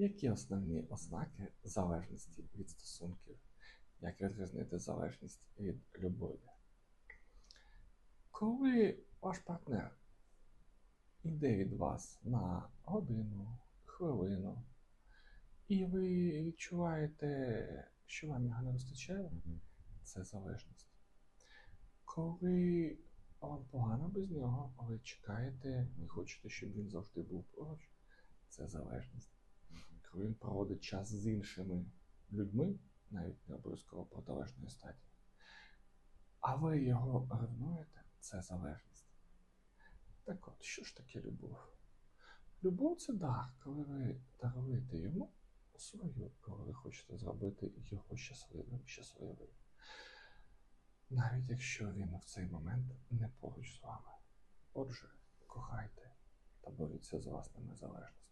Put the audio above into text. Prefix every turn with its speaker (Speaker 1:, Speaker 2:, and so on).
Speaker 1: Які основні ознаки залежності від стосунків? Як відрізнити залежність від любові? Коли ваш партнер йде від вас на годину, хвилину, і ви відчуваєте, що вам його не вистачає, це залежність. Коли вам погано без нього, ви чекаєте і хочете, щоб він завжди був поруч, це залежність. Він проводить час з іншими людьми, навіть не обов'язково протилежної статі, а ви його ревнуєте, це залежність. Так от, що ж таке любов? Любов це дар, коли ви даруєте йому свою, коли ви хочете зробити його щасливим, щасливим. Навіть якщо він в цей момент не поруч з вами. Отже, кохайте та боріться з власними залежностями.